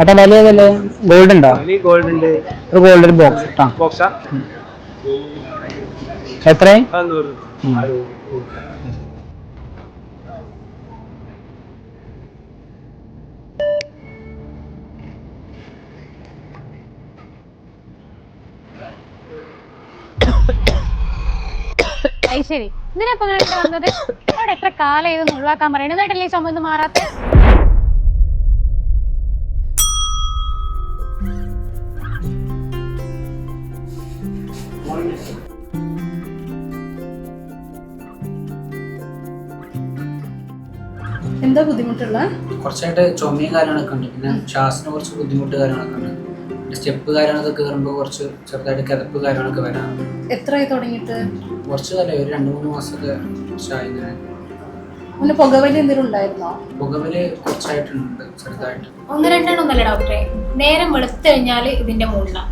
ഏട്ടാ വില ഏതല്ലേ ഗോൾഡ് ഉണ്ടോ? ഗോൾഡ് ഉണ്ട്. ഒരു ഗോൾഡ് ഒരു ബോക്സ് കേട്ടോ ബോക്സാ അത് ശരി. ഇതിനപ്പൊ വന്നത്? അവിടെ എത്ര കാലം ഇതൊന്നും ഒഴിവാക്കാൻ പറയണത് എന്നിട്ടല്ലേ ഈ ചുമന്ന് മാറാത്ത? എന്താ ബുദ്ധിമുട്ടുള്ള? കുറച്ചായിട്ട് ചുമയും കാര്യങ്ങളൊക്കെ ഉണ്ട്. പിന്നെ ശ്വാസത്തിന് കുറച്ച് ബുദ്ധിമുട്ട് കാര്യങ്ങളൊക്കെ ഉണ്ട്. സ്റ്റെപ്പ് കാര്യങ്ങളൊക്കെ കയറുമ്പോൾ കുറച്ച് ചെറുതായിട്ട് കിതപ്പ് കാര്യങ്ങളൊക്കെ വരാം. എത്രയായി തുടങ്ങിയിട്ട്? കുറച്ച് കാലം ഒരു രണ്ട് മൂന്ന് മാസമൊക്കെ കുറച്ചായി രണ്ടെണ്ണം പുകവലി എന്തെങ്കിലും ഉണ്ടായിരുന്നോ? പുകവലി കുറച്ചായിട്ടുണ്ട് ചെറുതായിട്ട്. ഒന്ന് രണ്ടെണ്ണമൊന്നല്ല ഡോക്ടറെ? നേരം വെളുത്തു കഴിഞ്ഞാൽ ഇതിന്റെ മുകളിലാണ്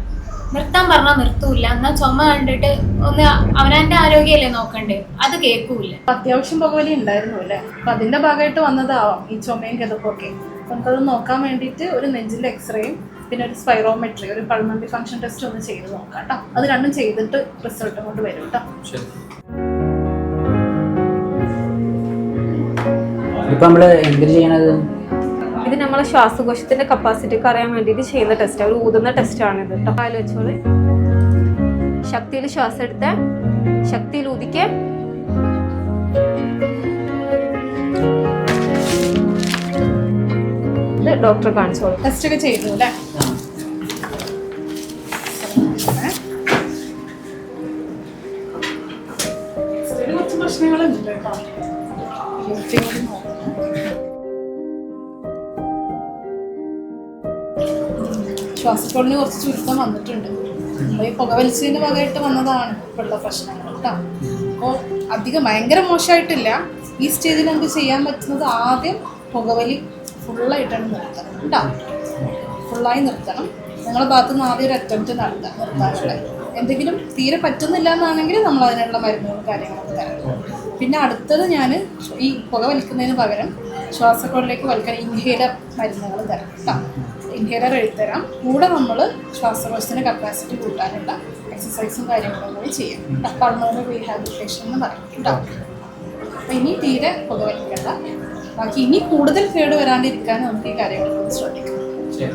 നിർത്താൻ പറഞ്ഞാൽ നിർത്തൂല. എന്നാ ചുമ കണ്ടിട്ട് ഒന്ന് അവനാന്റെ ആരോഗ്യമല്ലേ നോക്കണ്ടേ? അത് കേൾക്കൂല അത്യാവശ്യം പുകവലി ഉണ്ടായിരുന്നു അല്ലേ? അപ്പൊ അതിന്റെ ഭാഗമായിട്ട് വന്നതാവാം ഈ ചുമയും കിതപ്പൊക്കെ നമുക്കത് നോക്കാൻ വേണ്ടിയിട്ട് ഒരു നെഞ്ചിന്റെ എക്സ്റേയും പിന്നെ ഒരു സ്പൈറോമെട്രി ഒരു പൾമണറി ഫംഗ്ഷൻ ടെസ്റ്റ് ഒന്ന് ചെയ്ത് നോക്കാം കേട്ടോ അത് രണ്ടും ചെയ്തിട്ട് റിസൾട്ട് കൊണ്ട് വരും കേട്ടോ ശരി. ഇപ്പൊ നമ്മൾ എന്തിനു ചെയ്യണത്? ഇത് നമ്മളെ ശ്വാസകോശത്തിന്റെ കപ്പാസിറ്റിക്ക് അറിയാൻ വേണ്ടിയിട്ട് ചെയ്യുന്ന ടെസ്റ്റ് ഒരു ഊതുന്ന ടെസ്റ്റ് ആണ് ഇത് കേട്ടോ. കാൽ വെച്ചോളെ. ശക്തിയിൽ ശ്വാസം എടുത്ത് ശക്തിയിൽ ഊതിക്ക്. ഇത് ഡോക്ടറെ കാണിച്ചോളൂ. ടെസ്റ്റ് ഒക്കെ ചെയ്തു അല്ലേ? പ്രശ്നങ്ങളുണ്ട് കേട്ടോ. ശ്വാസക്കോളിന് കുറച്ച് ചുരുക്കം വന്നിട്ടുണ്ട്. നമ്മൾ ഈ പുകവലിച്ചതിന്റെ ഭാഗമായിട്ട് വന്നതാണ് ഇപ്പോഴുള്ള പ്രശ്നങ്ങൾ കേട്ടോ. അപ്പോൾ അധികം ഭയങ്കര മോശമായിട്ടില്ല. ഈ സ്റ്റേജിൽ നമുക്ക് ചെയ്യാൻ പറ്റുന്നത് ആദ്യം പുകവലി ഫുള്ളായിട്ടാണ് നിർത്തണം കേട്ടോ. ഫുള്ളായി നിർത്തണം. നിങ്ങളുടെ ഭാഗത്തു നിന്ന് ആദ്യം ഒരു അറ്റംപ്റ്റ് നടത്താം നിർത്താനുള്ള. എന്തെങ്കിലും തീരെ പറ്റുന്നില്ല എന്നാണെങ്കിൽ നമ്മൾ അതിനുള്ള മരുന്നുകളും കാര്യങ്ങളൊക്കെ തരാം. പിന്നെ അടുത്തത് ഞാൻ ഈ പുക വലിക്കുന്നതിന് പകരം ശ്വാസക്കോളിലേക്ക് വലിക്കാൻ ഇൻഹേലർ മരുന്നുകൾ തരാം കേട്ടോ. ഇൻഹേലർ എഴുതരാം കൂടെ നമ്മൾ ശ്വാസകോശത്തിന്റെ കപ്പാസിറ്റി കൂട്ടാനുള്ള എക്സസൈസും കാര്യങ്ങളും കൂടി ചെയ്യാം. പൾമോണറി റീഹാബിലിറ്റേഷൻ എന്ന് പറയും കേട്ടോ. അപ്പം ഇനി തീരെ പുകവലിക്കേണ്ട ബാക്കി ഇനി കൂടുതൽ കേട് വരാണ്ടിരിക്കാൻ നമുക്ക് ഈ കാര്യങ്ങളൊക്കെ ശ്രദ്ധിക്കാം. ശരി.